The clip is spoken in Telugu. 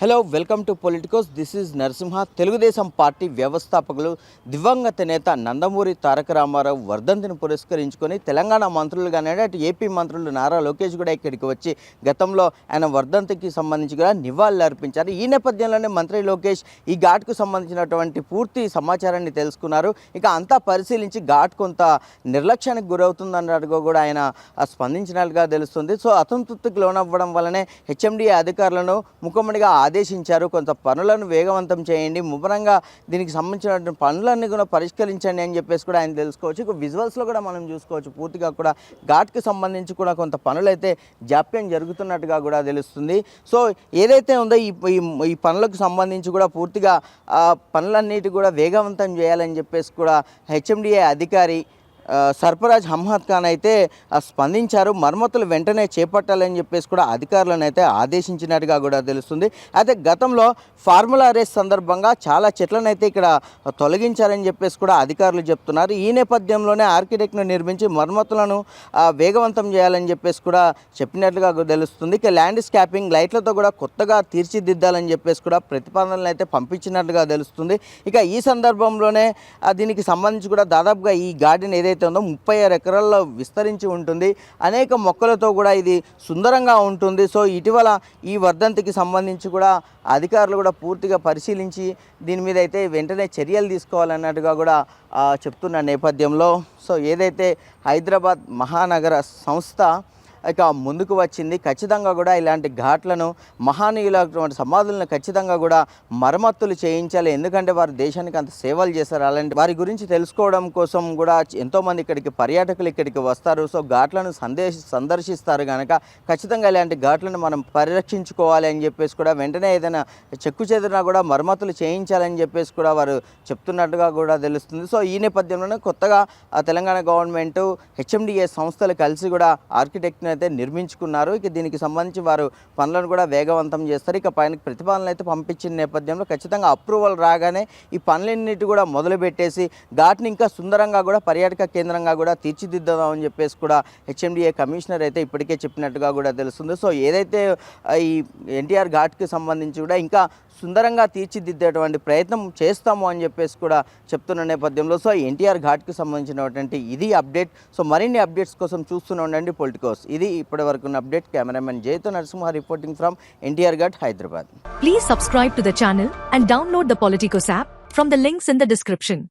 Hello welcome to Politicos this is Narasimha Telugu Desam party వ్యవస్థాపకులు దివంగత నేత నందమూరి తారక రామారావు వర్ధంతిని పురస్కరించుకొని తెలంగాణ మంత్రులుగానే అటు ఏపీ మంత్రులు నారా లోకేష్ కూడా ఇక్కడికి వచ్చి గతంలో ఆయన వర్ధంతికి సంబంధించి కూడా నివాళులు అర్పించారు. ఈ నేపథ్యంలోనే మంత్రి లోకేష్ ఈ ఘాట్కు సంబంధించినటువంటి పూర్తి సమాచారాన్ని తెలుసుకున్నారు. ఇక అంతా పరిశీలించి ఘాట్ కొంత నిర్లక్ష్యానికి గురవుతుందన్నట్టుగా కూడా ఆయన స్పందించినట్లుగా తెలుస్తుంది. సో అసంతృప్తికి లోనవ్వడం వల్లనే హెచ్ఎండీ అధికారులను ముఖమ్మడిగా ఆదేశించారు. కొంత పనులను వేగవంతం చేయండి. ముమ్మరంగా దీనికి సంబంధించినటువంటి పనులన్నీ కూడా పరిష్కరించండి అని చెప్పేసి కూడా ఆయన తెలుసుకోవచ్చు. ఇక విజువల్స్లో కూడా మనం చూసుకోవచ్చు. పూర్తిగా కూడా ఘాట్కి సంబంధించి కూడా కొంత పనులైతే జాప్యం జరుగుతున్నట్టుగా కూడా తెలుస్తుంది. సో ఏదైతే ఉందో ఈ ఈ- పనులకు సంబంధించి కూడా పూర్తిగా పనులన్నిటి కూడా వేగవంతం చేయాలని చెప్పేసి కూడా హెచ్ఎండిఏ అధికారి సర్పరాజ్ సర్ఫరాజ్ హమ్మద్ ఖాన్ అయితే స్పందించారు. మరమ్మతులు వెంటనే చేపట్టాలని చెప్పేసి కూడా అధికారులను అయితే ఆదేశించినట్టుగా కూడా తెలుస్తుంది. అయితే గతంలో ఫార్ములా రేస్ సందర్భంగా చాలా చెట్లను అయితే ఇక్కడ తొలగించారని చెప్పేసి కూడా అధికారులు చెప్తున్నారు. ఈ నేపథ్యంలోనే ఆర్కిటెక్ట్ను నిర్మించి మరమ్మతులను వేగవంతం చేయాలని చెప్పేసి కూడా చెప్పినట్లుగా తెలుస్తుంది. ఇక ల్యాండ్ స్కాపింగ్ లైట్లతో కూడా కొత్తగా తీర్చిదిద్దాలని చెప్పేసి కూడా ప్రతిపాదనలు అయితే పంపించినట్లుగా తెలుస్తుంది. ఇక ఈ సందర్భంలోనే దీనికి సంబంధించి కూడా దాదాపుగా ఈ గార్డెన్ ఏదైతే ఉందో ముప్పై ఆరు ఎకరాల్లో విస్తరించి ఉంటుంది. అనేక మొక్కలతో కూడా ఇది సుందరంగా ఉంటుంది. సో ఇటీవల ఈ వర్ధంతికి సంబంధించి కూడా అధికారులు కూడా పూర్తిగా పరిశీలించి దీని మీద అయితే వెంటనే చర్యలు తీసుకోవాలన్నట్టుగా కూడా చెప్తున్న నేపథ్యంలో. సో ఏదైతే హైదరాబాద్ మహానగర సంస్థ ఇక ముందుకు వచ్చింది. ఖచ్చితంగా కూడా ఇలాంటి ఘాట్లను మహానీయులటువంటి సమాధులను ఖచ్చితంగా కూడా మరమ్మతులు చేయించాలి. ఎందుకంటే వారు దేశానికి అంత సేవలు చేశారు. అలాంటి వారి గురించి తెలుసుకోవడం కోసం కూడా ఎంతోమంది ఇక్కడికి పర్యాటకులు ఇక్కడికి వస్తారు. సో ఘాట్లను సందేశ సందర్శిస్తారు కనుక ఖచ్చితంగా ఇలాంటి ఘాట్లను మనం పరిరక్షించుకోవాలి అని చెప్పేసి కూడా వెంటనే ఏదైనా చెక్కు చెదిరినా కూడా మరమ్మతులు చేయించాలని చెప్పేసి కూడా వారు చెప్తున్నట్టుగా కూడా తెలుస్తుంది. సో ఈ నేపథ్యంలోనే కొత్తగా ఆ తెలంగాణ గవర్నమెంట్ హెచ్ఎండిఏ సంస్థలు కలిసి కూడా ఆర్కిటెక్ట్ అయితే నిర్మించుకున్నారు. ఇక దీనికి సంబంధించి వారు పనులను కూడా వేగవంతం చేస్తారు. ఇక పైన ప్రతిపాదనలు అయితే పంపించిన నేపథ్యంలో ఖచ్చితంగా అప్రూవల్ రాగానే ఈ పనులన్నిటి కూడా మొదలుపెట్టేసి ఘాట్ని ఇంకా సుందరంగా కూడా పర్యాటక కేంద్రంగా కూడా తీర్చిదిద్దామని చెప్పేసి కూడా హెచ్ఎండిఏ కమిషనర్ అయితే ఇప్పటికే చెప్పినట్టుగా కూడా తెలుస్తుంది. సో ఏదైతే ఈ ఎన్టీఆర్ ఘాట్కి సంబంధించి కూడా ఇంకా సుందరంగా తీర్చిదిద్దేటువంటి ప్రయత్నం చేస్తాము అని చెప్పేసి కూడా చెప్తున్న నేపథ్యంలో సో ఎన్టీఆర్ ఘాట్కి సంబంధించినటువంటి ఇది అప్డేట్. సో మరిన్ని అప్డేట్స్ కోసం చూస్తూనే ఉండండి పొలిటికోస్. ఇది ఇప్పటి వరకు ఉన్న update cameraman జయతో Narasimha reporting from NTR Ghat Hyderabad Please subscribe to the channel and download the Politicos app from the links in the description.